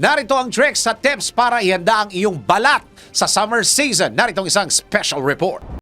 Narito ang tricks at tips para ihanda ang iyong balat sa summer season. Narito ang isang special report.